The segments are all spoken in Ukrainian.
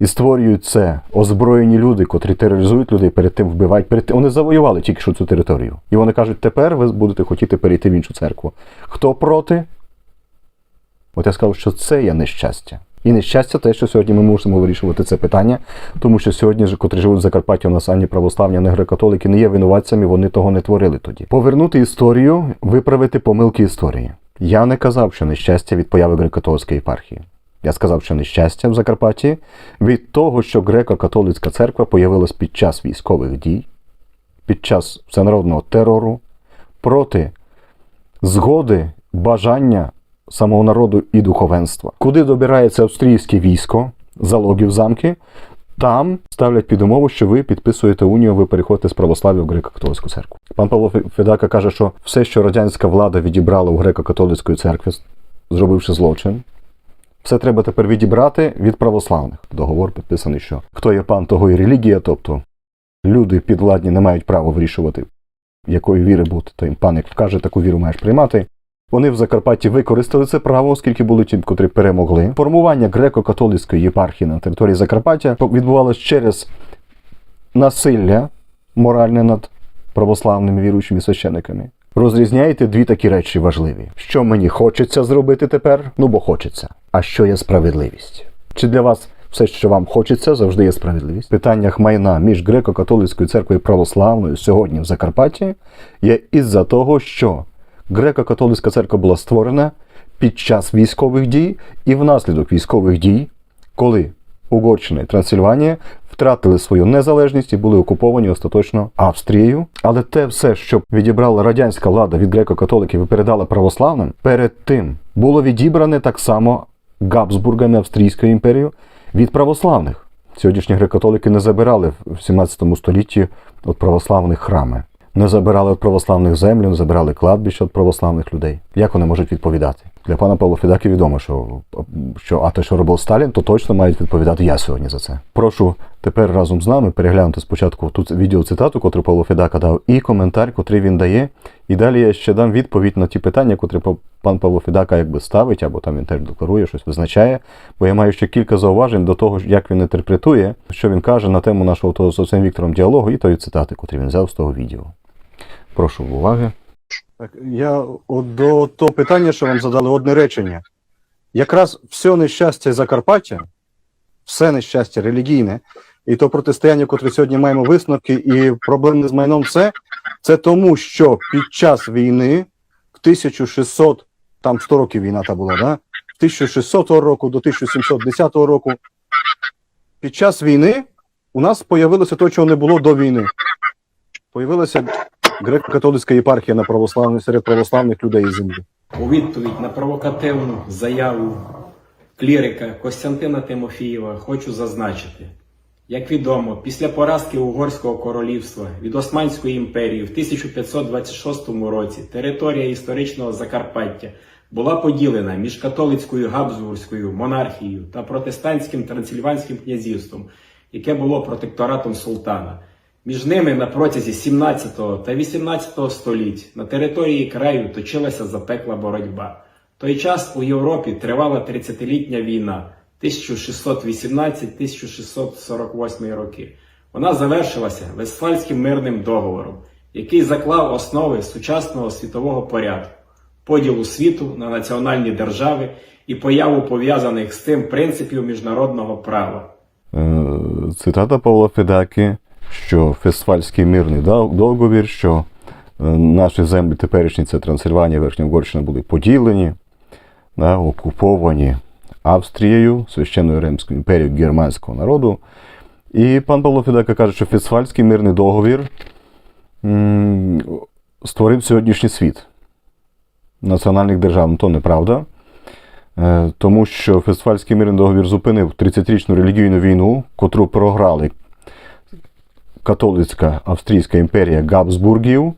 І створюють це озброєні люди, котрі тероризують людей, перед тим вбивають. Перед тим вони завоювали тільки що цю територію. І вони кажуть, тепер ви будете хотіти перейти в іншу церкву. Хто проти? От я сказав, що це є нещастя. І нещастя те, що сьогодні ми мусимо вирішувати це питання, тому що сьогодні, котрі живуть в Закарпатті, у нас ані православні, ані греко-католики не є винуватцями, вони того не творили тоді. Повернути історію, виправити помилки історії. Я не казав, що нещастя від появи греко-католицької єпархії. Я сказав, що нещастя в Закарпатті від того, що греко-католицька церква появилась під час військових дій, під час всенародного терору проти згоди, бажання самого народу і духовенства. Куди добирається австрійське військо, залогів замки, там ставлять під умову, що ви підписуєте унію, ви переходите з православ'я в греко-католицьку церкву. Пан Павло Фе- Федака каже, що все, що радянська влада відібрала у греко-католицької церкви, зробивши злочин, все треба тепер відібрати від православних. Договор підписаний, що хто є пан, того і релігія, тобто люди підвладні не мають права вирішувати, якої віри бути. То їм пан, як вкаже, таку віру маєш приймати. Вони в Закарпатті використали це право, оскільки були ті, котрі перемогли. Формування греко-католицької єпархії на території Закарпаття відбувалося через насилля моральне над православними віруючими священиками. Розрізняєте дві такі речі важливі: що мені хочеться зробити тепер, ну бо хочеться. А що є справедливість? Чи для вас все, що вам хочеться, завжди є справедливість? В питаннях майна між греко-католицькою церквою православною сьогодні в Закарпатті є із-за того, що греко-католицька церква була створена під час військових дій і внаслідок військових дій, коли Угорщина і Трансильванія втратили свою незалежність і були окуповані остаточно Австрією. Але те все, що відібрала радянська влада від греко-католиків і передала православним, перед тим було відібране так само Габсбургами Австрійською імперією від православних. Сьогоднішні греко-католики не забирали в 17 столітті від православних храми. Не забирали від православних землю, не забирали кладбища від православних людей. Як вони можуть відповідати? Для пана Павла Федаки відомо, що, що а те, що робив Сталін, то точно мають відповідати я сьогодні за це. Прошу тепер разом з нами переглянути спочатку тут відеоцитату, котру Павло Федака дав, і коментар, котрий він дає. І далі я ще дам відповідь на ті питання, котрі пан Павло Федака якби ставить, або там він теж декларує, щось визначає. Бо я маю ще кілька зауважень до того, як він інтерпретує, що він каже на тему нашого того з Віктором діалогу і тої цитати, котрі він взяв з того відео. Прошу уваги. Так, я от до того питання, що вам задали, одне речення. Якраз все нещастя Закарпаття, все нещастя релігійне, і то протистояння, котре сьогодні маємо висновки, і проблеми з майном, все, це тому, що під час війни в 1600, там 100 років війна та була, да? 1600 року до 1710 року, під час війни у нас появилося те, чого не було до війни. Появилася греко-католицька єпархія на православних серед православних людей землі. У відповідь на провокативну заяву клірика Костянтина Тимофієва хочу зазначити. Як відомо, після поразки Угорського королівства від Османської імперії в 1526 році територія історичного Закарпаття була поділена між католицькою Габсбурзькою монархією та протестантським Трансильванським князівством, яке було протекторатом султана. Між ними на протязі 17 та 18 століть на території краю точилася запекла боротьба. В той час у Європі тривала 30-літня війна 1618-1648 роки. Вона завершилася Вестфальським мирним договором, який заклав основи сучасного світового порядку, поділу світу на національні держави і появу пов'язаних з цим принципів міжнародного права. Е, Цитата Павла Федаки, що Фестфальський мирний договір, що е, наші землі теперішні, це Трансильванія, Верхня Угорщина, були поділені, да, окуповані Австрією, Священною Римською імперією германського народу. І пан Павло Федака каже, що Фестфальський мирний договір м, створив сьогоднішній світ національних держав. Ну, То неправда. Е, Тому що Фестфальський мирний договір зупинив 30-річну релігійну війну, котру програли католицька Австрійська імперія Габсбургів.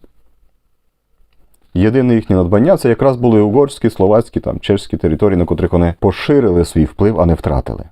Єдине їхнє надбання це якраз були угорські, словацькі, там, чешські території, на котрих вони поширили свій вплив, а не втратили.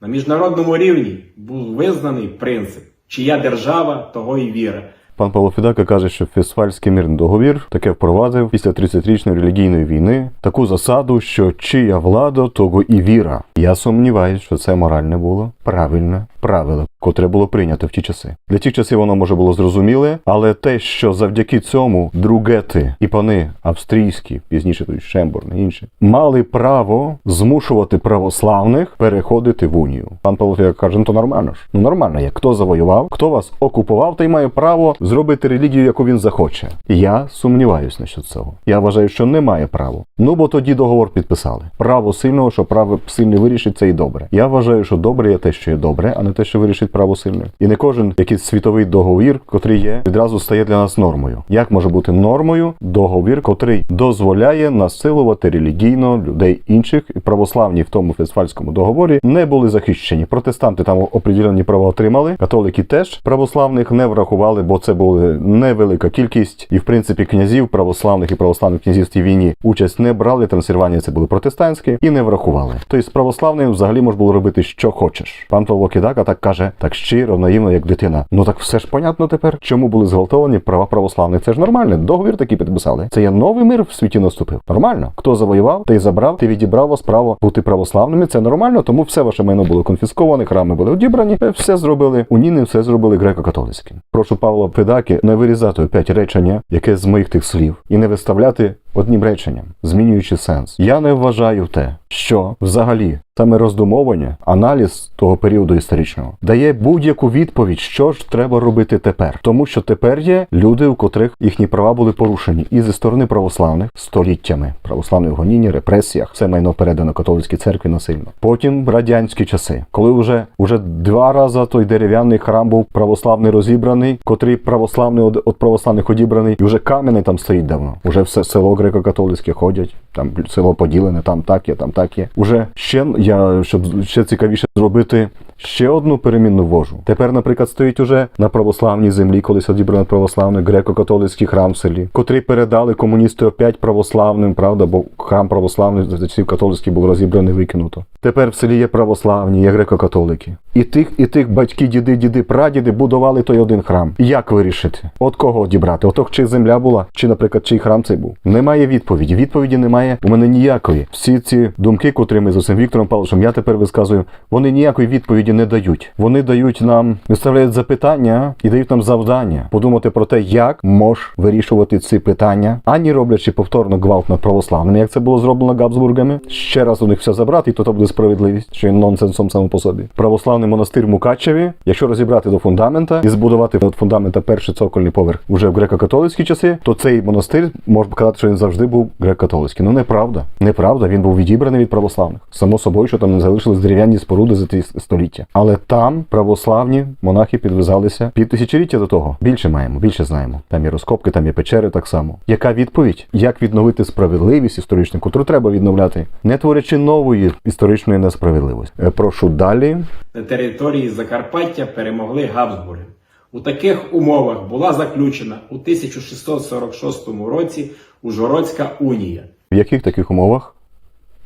На міжнародному рівні був визнаний принцип, чия держава, того і віра. Пан Павло Фідака каже, що Фесфальський мирний договір таке впровадив після 30-річної релігійної війни таку засаду, що чия влада, того і віра. Я сумніваюся, що це моральне було правильне правило, котре було прийнято в ті часи. Для тих часів воно може було зрозуміле, але те, що завдяки цьому другети і пани австрійські, пізніше той Шемборн і інші, мали право змушувати православних переходити в унію. Пан Павло Фідака каже, ну то нормально ж. Ну нормально, як хто завоював, хто вас окупував, той має право зробити релігію, яку він захоче. Я сумніваюсь насчет цього. Я вважаю, що не має права. Ну бо тоді договор підписали. Право сильного, що право сильний вирішить, це і добре. Я вважаю, що добре є те, що є добре, а не те, що вирішить право сильне. І не кожен якийсь світовий договір, котрий є, відразу стає для нас нормою. Як може бути нормою договір, котрий дозволяє насилувати релігійно людей інших, і православні в тому фестфальському договорі не були захищені. Протестанти там определені права отримали, католики теж православних не врахували, бо це була невелика кількість, і в принципі князів православних і православних князів війні участь не брали. Трансильванія це були протестантські і не врахували. Тобто з православним взагалі можна було робити що хочеш. Пан Павло Кідака так каже, так щиро, наївно, як дитина. Ну так все ж понятно тепер, чому були зґвалтовані права православних. Це ж нормально. Договір такий підписали. Це є новий мир в світі наступив. Нормально. Хто завоював, той забрав, ти відібрав вас право бути православними. Це нормально, тому все ваше майно було конфісковане, храми були одібрані. е, Все зробили уніни, все зробили греко-католицьким. Прошу Павла Педаки не вирізати опять речення, яке з моїх тих слів, і не виставляти одним реченням, змінюючи сенс. Я не вважаю те, що взагалі саме роздумовування, аналіз того періоду історичного дає будь-яку відповідь, що ж треба робити тепер, тому що тепер є люди, у котрих їхні права були порушені і зі сторони православних століттями, православних гоніння, репресіях, все майно передано католицькій церкві насильно. Потім радянські часи, коли вже уже два рази той дерев'яний храм був православний розібраний, котрий православний од православних одібраний, і вже кам'яний там стоїть давно. Уже все село греко-католицьке ходять. Там село поділене, там так є, там так є. Уже ще я щоб ще цікавіше зробити. Ще одну перемінну вожу. Тепер, наприклад, стоїть уже на православній землі, колись одібрано православний греко-католицький храм в селі, котрий передали комуністи опять православним, правда, бо храм православний за часів католицький був розібраний, викинуто. Тепер в селі є православні, є греко-католики. І тих, і тих батьки, діди, діди, прадіди будували той один храм. Як вирішити? От кого одібрати? Ото чи земля була, чи, наприклад, чий храм цей був? Немає відповіді. Відповіді немає у мене ніякої. Всі ці думки, котрі ми з цим Віктором Павловичем я тепер висказую, вони ніякої відповіді не дають. Вони дають нам, виставляють запитання і дають нам завдання подумати про те, як мож вирішувати ці питання, ані роблячи повторно гвалт над православними, як це було зроблено Габсбургами. Ще раз у них все забрати, і то, то буде справедливість, що є нонсенсом само по собі. Православний монастир Мукачеві, якщо розібрати до фундамента і збудувати від фундамента перший цокольний поверх уже в греко-католицькі часи, то цей монастир можна казати, що він завжди був греко-католицький. Ну неправда. Неправда, він був відібраний від православних. Само собою, що там не залишились дерев'яні споруди за ті століття. Але там православні монахи підв'язалися під тисячоліття до того. Більше маємо, більше знаємо. Там є розкопки, там є печери так само. Яка відповідь? Як відновити справедливість історичну, котру треба відновляти, не творячи нової історичної несправедливості? Е, Прошу далі. На території Закарпаття перемогли Габсбурги. У таких умовах була заключена у 1646 році Ужгородська унія. В яких таких умовах?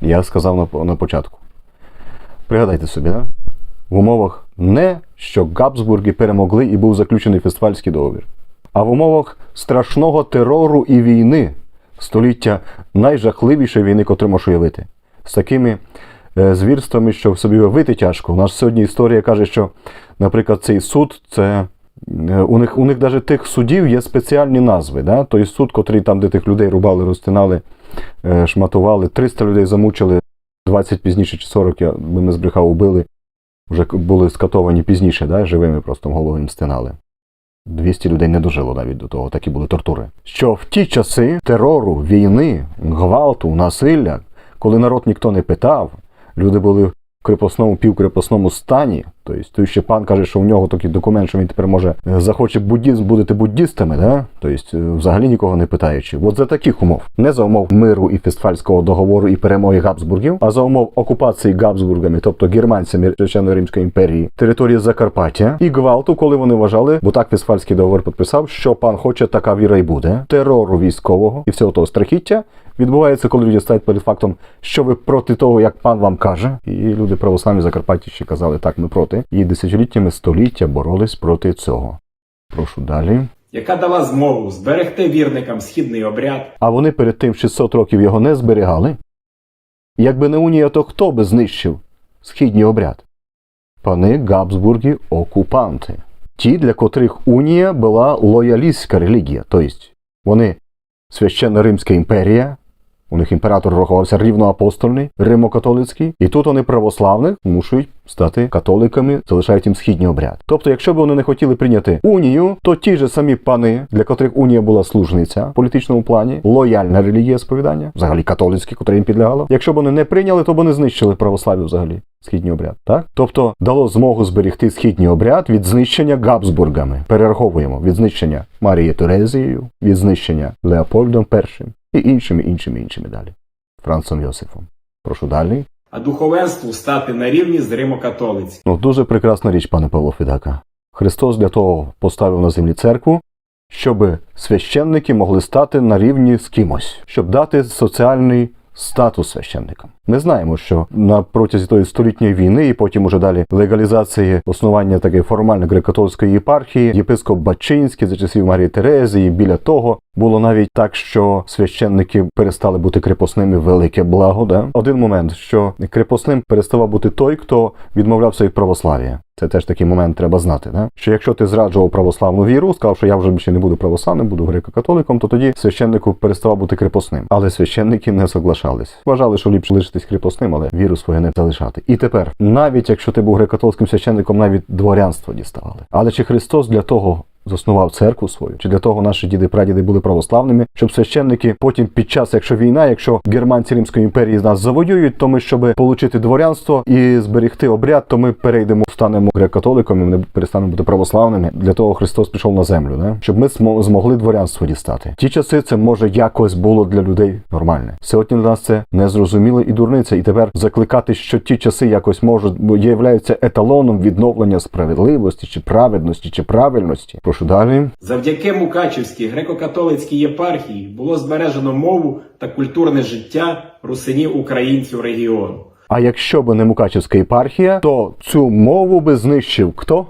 Я сказав на, на початку. Пригадайте собі, да? В умовах не що Габсбурги перемогли і був заключений фестивальський договір, а в умовах страшного терору і війни, століття найжахливішої війни, котру можеш уявити. З такими е, звірствами, що в собі уявити тяжко. У нас сьогодні історія каже, що, наприклад, цей суд це. е, У них, у них навіть тих судів є спеціальні назви. Да? Той суд, котрий там, де тих людей рубали, розтинали, е, шматували, 300 людей замучили, 20 пізніше чи 40, я би не збрехав, убили. Вже були скатовані пізніше, да? живими просто голови їм стинали. 200 людей не дожило навіть до того, такі були тортури. Що в ті часи терору, війни, гвалту, насилля, коли народ ніхто не питав, люди були в крепосному, півкрепосному стані. Тобто той ще пан каже, що в нього такий документ, що він тепер може е, захоче буддізм, будете буддістами, да? тобто е, взагалі нікого не питаючи. От за таких умов, не за умов миру і Фестфальського договору і перемоги Габсбургів, а за умов окупації Габсбургами, тобто германцями Священної Римської імперії, території Закарпаття і гвалту, коли вони вважали, бо так Фестфальський договор підписав, що пан хоче, така віра й буде, терору військового і всього того страхіття. Відбувається, коли люди стають перед фактом, що ви проти того, як пан вам каже, і люди православні Закарпаття ще казали, так, ми проти. І десятиліттями століття боролись проти цього. Прошу далі. яка дала змогу зберегти вірникам східний обряд, А вони перед тим 600 років його не зберігали. Якби не унія, то хто би знищив східній обряд? Пани Габсбурги окупанти. Ті, для котрих унія була лоялістська релігія, тобто вони священна Римська імперія, у них імператор рахувався рівноапостольний, римокатолицький, і тут вони православних мушують стати католиками, залишають їм східні обряд. Тобто, якщо б вони не хотіли прийняти унію, то ті ж самі пани, для котрих унія була служниця в політичному плані, лояльна релігія сповідання, взагалі католицькі, котре їм підлягало. Якщо б вони не прийняли, то б вони знищили православ'я взагалі. Східній обряд, так? Тобто дало змогу зберегти східній обряд від знищення Габсбургами. Перераховуємо від знищення Марії Терезією, від знищення Леопольдом І і іншими, іншими, іншими далі. Францом Йосифом. Прошу далі. а духовенству стати на рівні з римокатолицьким. Ну, дуже прекрасна річ, пане Павло Федака. Христос для того поставив на землі церкву, щоб священники могли стати на рівні з кимось, щоб дати соціальний статус священникам. Ми знаємо, що на протязі тої столітньої війни і потім уже далі легалізації основання такої формально греко-католицької єпархії, єпископ Бачинський за часів Марії Терезії. Біля того було навіть так, що священники перестали бути крепосними велике благо. Да? Один момент, що крепосним переставав бути той, хто відмовлявся від православ'я. Це теж такий момент треба знати. Да? Що якщо ти зраджував православну віру, сказав, що я вже більше не буду православним, буду греко-католиком, то тоді священнику переставав бути крепосним. Але священники не соглашались. Вважали, що ліпше лишитись крепосним, але віру свою не залишати. І тепер, навіть якщо ти був греко-католицьким священником, навіть дворянство діставали. Але чи Христос для того заснував церкву свою, чи для того наші діди прадіди були православними, щоб священники потім під час, якщо війна, якщо германці Римської імперії з нас завоюють, то ми, щоб отримати дворянство і зберегти обряд, то ми перейдемо, станемо греко-католиками, ми перестанемо бути православними. Для того Христос пішов на землю, не? щоб ми змогли дворянство дістати. Ті часи це може якось було для людей нормальне. Сьогодні для нас це незрозуміло і дурниця. І тепер закликати, що ті часи якось можуть бо являються еталоном відновлення справедливості чи праведності чи правильності. Прошу далі. Завдяки Мукачівській греко-католицькій єпархії було збережено мову та культурне життя русинів українців регіону. А якщо б не Мукачівська єпархія, то цю мову би знищив хто?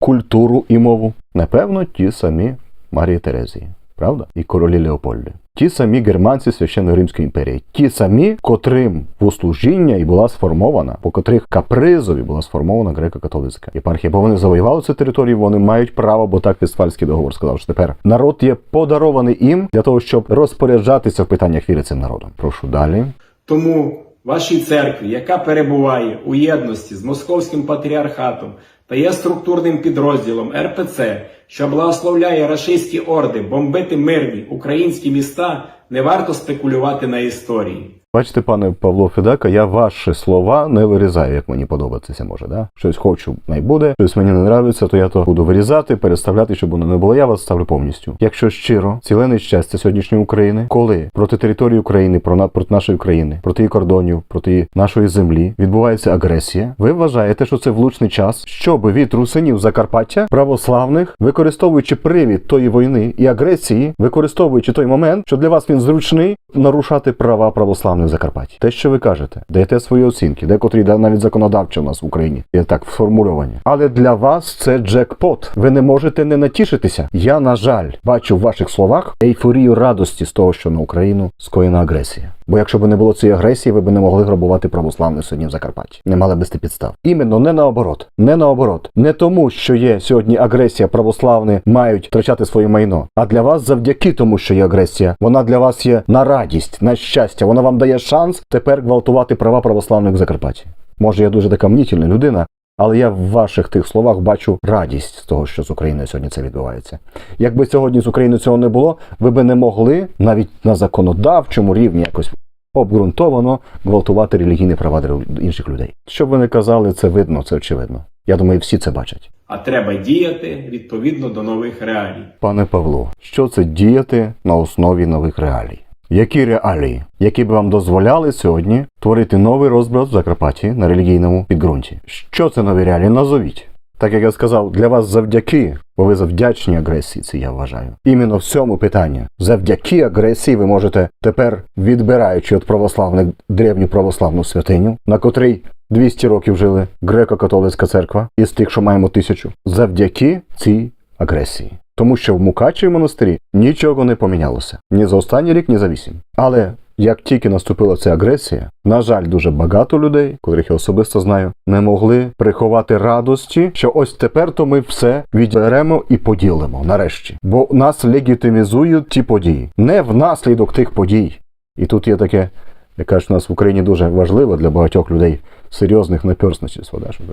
Культуру і мову. Напевно, ті самі Марії Терезії, правда? І королі Леопольди. Ті самі германці священної Римської імперії, ті самі, котрим послужіння і була сформована, по котрих капризові була сформована греко-католицька єпархія. Бо вони завоювали цю територію, вони мають право, бо так Вестфальський договор сказав, що тепер народ є подарований їм для того, щоб розпоряджатися в питаннях віри цим народом. Прошу далі. Тому вашій церкві, яка перебуває у єдності з Московським патріархатом та є структурним підрозділом РПЦ, що благословляє рашистські орди бомбити мирні українські міста, не варто спекулювати на історії. Бачите, пане Павло Федака, я ваші слова не вирізаю, як мені подобатися може. Да? Щось хочу, най буде, щось мені не нравиться, то я то буду вирізати, переставляти, щоб воно не було. Я вас ставлю повністю. Якщо щиро, цілене щастя сьогоднішньої України, коли проти території України, про на- проти нашої країни, проти її кордонів, проти нашої землі відбувається агресія, ви вважаєте, що це влучний час, щоб від русинів Закарпаття православних, використовуючи привід тої війни і агресії, використовуючи той момент, що для вас він зручний, нарушати права православних в Закарпатті. Те, що ви кажете, даєте свої оцінки, декотрі навіть законодавчо у нас в Україні є так сформульовані. Але для вас це джекпот. Ви не можете не натішитися. Я, на жаль, бачу в ваших словах ейфорію радості з того, що на Україну скоєна агресія. Бо якщо б не було цієї агресії, ви б не могли грабувати православних сьогодні в Закарпатті. Не мали б сти підстав. Іменно не наоборот. Не наоборот. Не тому, що є сьогодні агресія, православні мають втрачати своє майно. А для вас завдяки тому, що є агресія, вона для вас є на радість, на щастя. Вона вам дає шанс тепер гвалтувати права православних в Закарпатті. Може, я дуже така мнітільна людина, але я в ваших тих словах бачу радість з того, що з Україною сьогодні це відбувається. Якби сьогодні з Україною цього не було, ви би не могли навіть на законодавчому рівні якось обґрунтовано гвалтувати релігійні права інших людей. Що б ви не казали, це видно, це очевидно. Я думаю, всі це бачать. А треба діяти відповідно до нових реалій. Пане Павло, що це діяти на основі нових реалій? Які реалії, які б вам дозволяли сьогодні творити новий розбрат в Закарпатті на релігійному підґрунті? Що це нові реалії? Назовіть. Так як я сказав, для вас завдяки, бо ви завдячні агресії, це я вважаю. Іменно в цьому питанні. Завдяки агресії ви можете тепер, відбираючи від православних древню православну святиню, на котрій 200 років жили греко-католицька церква, із тих, що маємо тисячу, завдяки цій агресії. Тому що в Мукачеві монастирі нічого не помінялося ні за останній рік, ні за вісім. Але як тільки наступила ця агресія, на жаль, дуже багато людей, котрих я особисто знаю, не могли приховати радості, що ось тепер то ми все відберемо і поділимо нарешті. Бо нас легітимізують ті події, не внаслідок тих подій. І тут є таке, як кажуть, у нас в Україні дуже важливо для багатьох людей серйозних наперсничества. Да, що.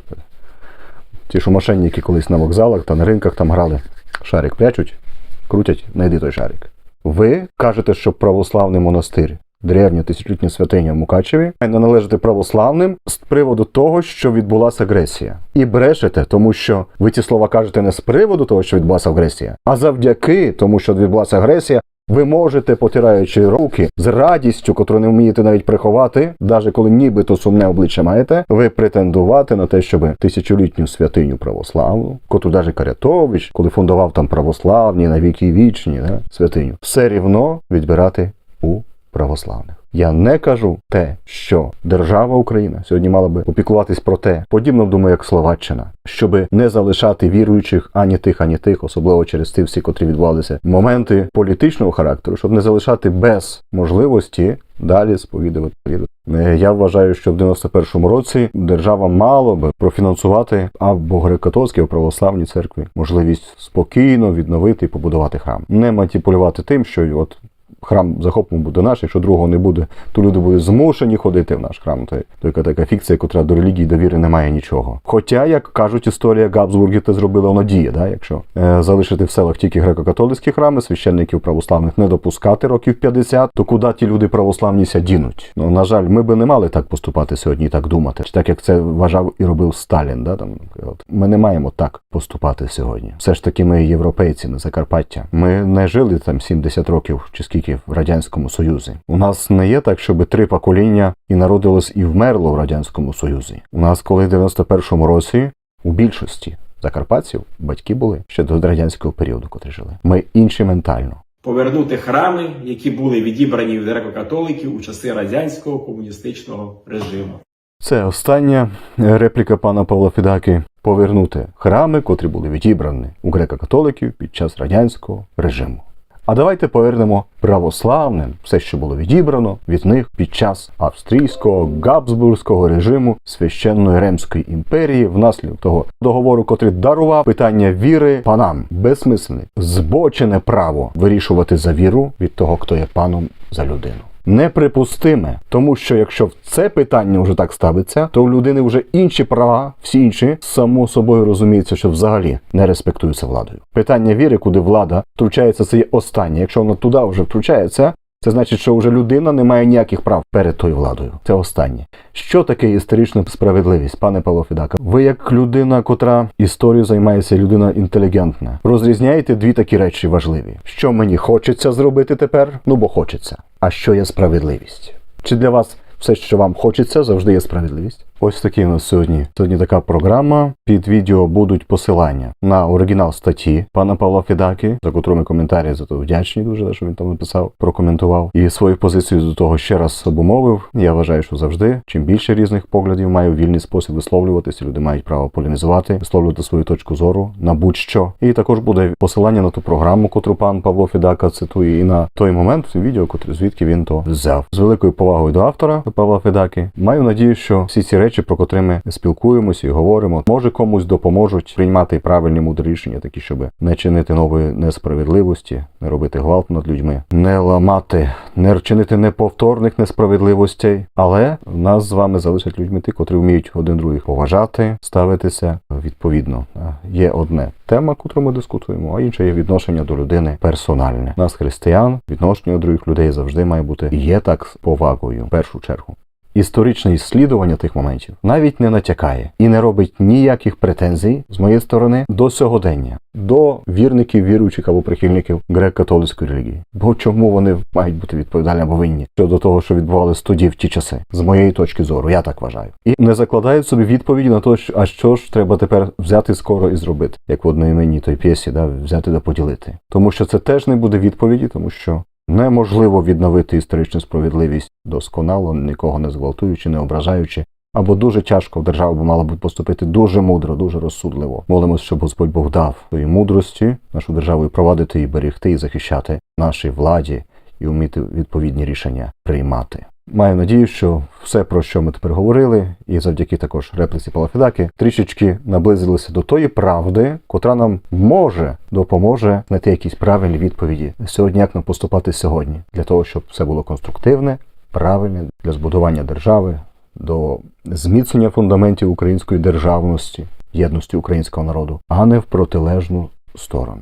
Ті, що мошенники колись на вокзалах та на ринках там грали, шарик прячуть, крутять, знайди той шарик. Ви кажете, що православний монастир, древня тисячолітня святиня в Мукачеві, не належите православним з приводу того, що відбулася агресія. І брешете, тому що ви ці слова кажете не з приводу того, що відбулася агресія, а завдяки тому, що відбулася агресія, ви можете, потираючи руки з радістю, котру не вмієте навіть приховати, навіть коли нібито сумне обличчя маєте, ви претендувати на те, щоб тисячолітню святиню православну, котру навіть Карятович, коли фундував там православні на віки вічні, да, святиню, все рівно відбирати у православних. Я не кажу те, що держава Україна сьогодні мала би опікуватись про те, подібно думаю, як Словаччина, щоб не залишати віруючих ані тих, ані тих, особливо через ті всі, котрі відбувалися моменти політичного характеру, щоб не залишати без можливості далі сповідувати віру. Я вважаю, що в 91-му році держава мала би профінансувати або греко-католицькі, або православні церкви можливість спокійно відновити і побудувати храм, не маніпулювати тим, що от храм захопимо буде наш, якщо другого не буде, то люди будуть змушені ходити в наш храм. То яка така фікція, котра до релігії довіри не має нічого. Хоча, як кажуть, історія Габсбургів те зробила воно діє, да? якщо е, залишити в селах тільки греко-католицькі храми, священників православних не допускати років 50, то куди ті люди православні ся дінуть? Ну на жаль, ми би не мали так поступати сьогодні і так думати, так як це вважав і робив Сталін. Да? Там, от. Ми не маємо так поступати сьогодні. Все ж таки, ми європейці, ми Закарпаття. Ми не жили там 70 років чи скільки в радянському союзі. У нас не є так, щоб три покоління і народилось і вмерло в радянському союзі. У нас, коли в 91-му році, у більшості закарпатців батьки були ще до радянського періоду, котрі жили. Ми інші ментально. Повернути храми, які були відібрані від греко-католиків у часи радянського комуністичного режиму. Це остання репліка пана Павла Фідаки. Повернути храми, котрі були відібрані у греко-католиків під час радянського режиму. А давайте повернемо православним все, що було відібрано від них під час австрійського габсбурзького режиму священної Римської імперії внаслідок того договору, котрий дарував питання віри панам, безсмислене, збочене право вирішувати за віру від того, хто є паном за людину. Неприпустиме, тому що якщо в це питання вже так ставиться, то у людини вже інші права, всі інші само собою розуміється, що взагалі не респектуються владою. Питання віри, куди влада втручається, це є останнє. Якщо вона туди вже втручається, це значить, що вже людина не має ніяких прав перед тою владою. Це останнє. Що таке історична справедливість, пане Павло Фідака? Ви як людина, котра історією займається, людина інтелігентна, розрізняєте дві такі речі важливі: що мені хочеться зробити тепер, ну бо хочеться. А що є справедливість? Чи для вас все, що вам хочеться, завжди є справедливість? Ось такий у нас сьогодні. Сьогодні така програма. Під відео будуть посилання на оригінал статті пана Павла Фідаки, за котру ми коментарі за то вдячні дуже, що він там написав, прокоментував. І свою позицію до того ще раз обумовив. Я вважаю, що завжди, чим більше різних поглядів маю вільний спосіб висловлюватися, люди мають право полемізувати, висловлювати свою точку зору на будь-що. І також буде посилання на ту програму, котру пан Павло Фідака цитує, і на той момент відео, котре звідки він то взяв. З великою повагою до автора до Павла Фідаки. Маю надію, що всі ці речі, про котрі ми спілкуємося і говоримо, може комусь допоможуть приймати правильні мудрі рішення, такі, щоб не чинити нової несправедливості, не робити гвалт над людьми, не ламати, не чинити неповторних несправедливостей. Але нас з вами залишать людьми ті, котрі вміють один других поважати, ставитися відповідно. Є одне тема, котру ми дискутуємо, а інше є відношення до людини персональне. Нас, християн, відношення до других людей завжди має бути і є так з повагою в першу чергу. Історичне ісслідування тих моментів навіть не натякає і не робить ніяких претензій з моєї сторони до сьогодення, до вірників, віруючих або прихильників греко-католицької релігії. Бо чому вони мають бути відповідальні або винні щодо того, що відбувалося тоді в ті часи, з моєї точки зору, я так вважаю, і не закладають собі відповіді на те, а що ж треба тепер взяти скоро і зробити, як в одноіменній той п'єсі, да, взяти да поділити. Тому що це теж не буде відповіді, тому що Неможливо відновити історичну справедливість досконало, нікого не зґвалтуючи, не ображаючи, Або дуже тяжко держава би мала б поступити дуже мудро, дуже розсудливо. Молимось, щоб Господь Бог дав тої мудрості нашу державу і провадити, і берегти, і захищати нашій владі, і вміти відповідні рішення приймати. Маю надію, що все, про що ми тепер говорили, і завдяки також репліці Палафідаки, трішечки наблизилися до тої правди, котра нам може допоможе знайти якісь правильні відповіді сьогодні, як нам поступати сьогодні, для того, щоб все було конструктивне, правильне для збудування держави, до зміцнення фундаментів української державності, єдності українського народу, а не в протилежну сторону.